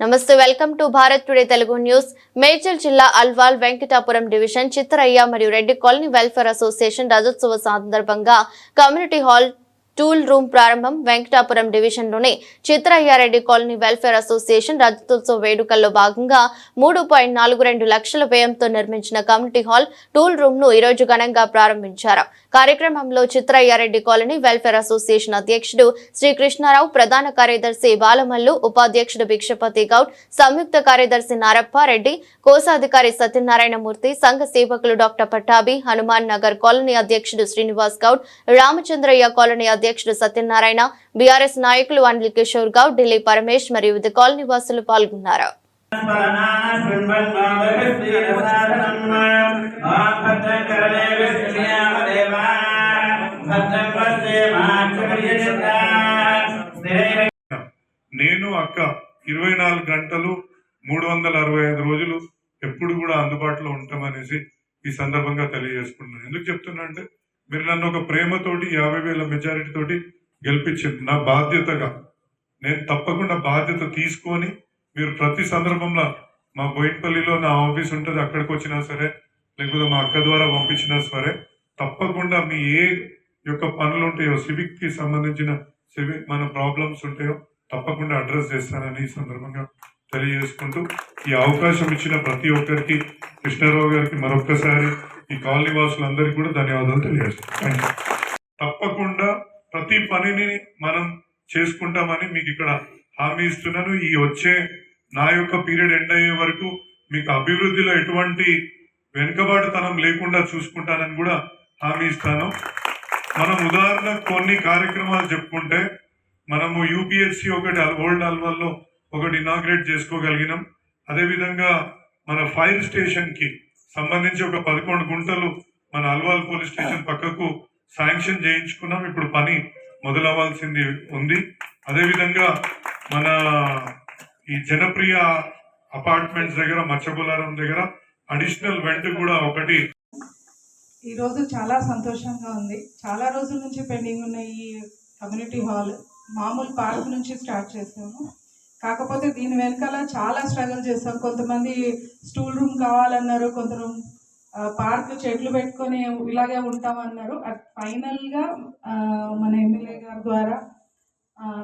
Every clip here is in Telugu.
నమస్తే welcome to Bharat today Telugu news. Medchal జిల్లా అల్వాల్ వెంకటాపురం డివిజన్ చిత్తరయ్య మరియు రెడ్డి కాలనీ వెల్ఫేర్ అసోసియేషన్ రజోత్సవ సందర్భంగా కమ్యూనిటీ హాల్ టూల్ రూమ్ ప్రారంభం వెంకటాపురం డివిజన్లోని చిత్రయ్యారెడ్డి కాలనీ వెల్ఫేర్ అసోసియేషన్ రజతోత్సవ వేడుకల్లో భాగంగా మూడు పాయింట్ నాలుగు రెండు లక్షల వ్యయంతో నిర్మించిన కమ్యూనిటీ హాల్ టూల్ రూమ్ను ఈరోజు ఘనంగా ప్రారంభించారు. కార్యక్రమంలో చిత్రయ్యారెడ్డి కాలనీ వెల్ఫేర్ అసోసియేషన్ అధ్యక్షుడు శ్రీకృష్ణారావు ప్రధాన కార్యదర్శి బాలమల్లు ఉపాధ్యక్షుడు భిక్షపతి గౌడ్ సంయుక్త కార్యదర్శి నారప్పారెడ్డి కోశాధికారి సత్యనారాయణమూర్తి సంఘ సేవకులు డాక్టర్ పట్టాభి హనుమాన్ నగర్ కాలనీ అధ్యక్షుడు శ్రీనివాస్ గౌడ్ రామచంద్రయ్య కాలనీ అధ్యక్షుడు సత్యనారాయణ బీఆర్ఎస్ నాయకులు అనిల్ కిషోర్ గౌడ్ ఢిల్లీ పరమేష్ మరియు వివిధ కాలనీ వాసులు పాల్గొన్నారు నేను అక్క ఇరవై నాలుగు గంటలు మూడు వందల అరవై ఐదు రోజులు ఎప్పుడు కూడా అందుబాటులో ఉంటామనేసి ఈ సందర్భంగా తెలియజేసుకుంటున్నాను. ఎందుకు చెప్తున్నా అంటే మీరు నన్ను ఒక ప్రేమతోటి యాభై వేల మెజారిటీ తోటి గెలిపించింది. నా బాధ్యతగా. నేను తప్పకుండా బాధ్యత తీసుకొని మీరు ప్రతి సందర్భంలో మా బోయిన్పల్లిలో నా ఆఫీస్ ఉంటుంది అక్కడికి వచ్చినా సరే లేకపోతే మా అక్క ద్వారా పంపించినా సరే తప్పకుండా మీ ఏ యొక్క పనులు ఉంటాయో సివిక్కి సంబంధించిన సివిక్ మన ప్రాబ్లమ్స్ ఉంటాయో తప్పకుండా అడ్రస్ చేస్తానని ఈ సందర్భంగా తెలియజేసుకుంటూ ఈ అవకాశం ఇచ్చిన ప్రతి ఒక్కరికి కృష్ణారావు గారికి మరొక్కసారి ఈ కాలనీ వాసులందరికీ కూడా ధన్యవాదాలు తెలియజేస్తాను తప్పకుండా ప్రతి పనిని మనం చేసుకుంటామని మీకు ఇక్కడ హామీ ఇస్తున్నాను. ఈ వచ్చే నా యొక్క పీరియడ్ ఎండ్ అయ్యే వరకు మీకు అభివృద్ధిలో ఎటువంటి వెనుకబాటుతనం లేకుండా చూసుకుంటానని కూడా హామీ ఇస్తాను. మనం ఉదాహరణ కొన్ని కార్యక్రమాలు చెప్పుకుంటే మనము యూపీఎస్సి ఒకటి ఓల్డ్ అల్వాల్లో ఒకటి ఇనాగ్రేట్ చేసుకోగలిగినాం. అదేవిధంగా మన ఫైర్ స్టేషన్కి సంబంధించి ఒక పదకొండు గుంటలు మన అల్వాల్ పోలీస్ స్టేషన్ పక్కకు శాంక్షన్ చేయించుకున్నాం. ఇప్పుడు పని మొదలవ్వాల్సింది ఉంది. అదేవిధంగా మన ఈ జనప్రియ అపార్ట్మెంట్స్ దగ్గర మచ్చబులారం దగ్గర అడిషనల్ వెంట్ కూడా ఒకటి ఈరోజు చాలా సంతోషంగా ఉంది. చాలా రోజుల నుంచి పెండింగ్ ఉన్న ఈ కమ్యూనిటీ హాల్ మామూలు పార్క్ నుంచి స్టార్ట్ చేసాము. కాకపోతే దీని వెనకాల చాలా స్ట్రగుల్ చేసాం. కొంతమంది స్టూల్ రూమ్ కావాలన్నారు కొంత ఆ, పార్క్ చెట్లు పెట్టుకొని ఇలాగే ఉంటామన్నారు. అట్ ఫైనల్గా మన ఎమ్మెల్యే గారి ద్వారా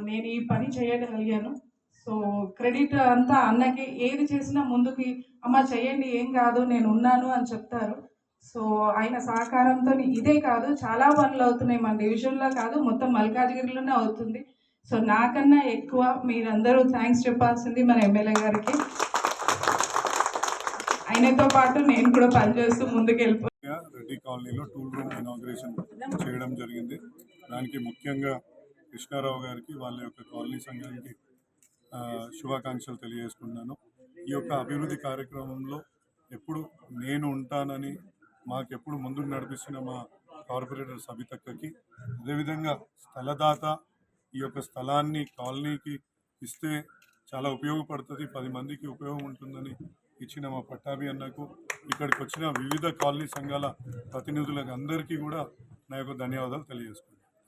నేను ఈ పని చేయగలిగాను. సో క్రెడిట్ అంతా అన్నకి ఏది చేసినా ముందుకి అమ్మ చేయండి ఏం కాదు నేను ఉన్నాను అని చెప్తారు. సో ఆయన సహకారంతో ఇదే కాదు చాలా పనులు అవుతున్నాయి మన డివిజన్లో కాదు మొత్తం మల్కాజ్గిరిలోనే అవుతుంది. సో నాకన్నా ఎక్కువ మీరందరూ థ్యాంక్స్ చెప్పాల్సింది మన ఎమ్మెల్యే గారికి. ఆయనతో పాటు నేను కూడా పనిచేస్తూ ముందుకు వెళ్ళిపో రెడ్డి కాలనీలో టూల్ రూమ్ ఇనాగ్రేషన్ చేయడం జరిగింది. దానికి ముఖ్యంగా కృష్ణారావు గారికి వాళ్ళ యొక్క కాలనీ సంఘానికి శుభాకాంక్షలు తెలియజేసుకున్నాను ఈ యొక్క అభివృద్ధి కార్యక్రమంలో ఎప్పుడు నేను ఉంటానని మాకెప్పుడు ముందుకు నడిపిస్తున్న మా కార్పొరేటర్ సబితక్కకి. అదేవిధంగా స్థలదాత ఈ యొక్క స్థలాన్ని కాలనీకి ఇస్తే చాలా ఉపయోగపడుతుంది. పది మందికి ఉపయోగం ఉంటుందని ఇచ్చిన మా పట్టాభి అన్నకు ఇక్కడికి వచ్చిన వివిధ కాలనీ సంఘాల ప్రతినిధులకు అందరికీ కూడా నా యొక్క ధన్యవాదాలు తెలియజేసుకుంటాను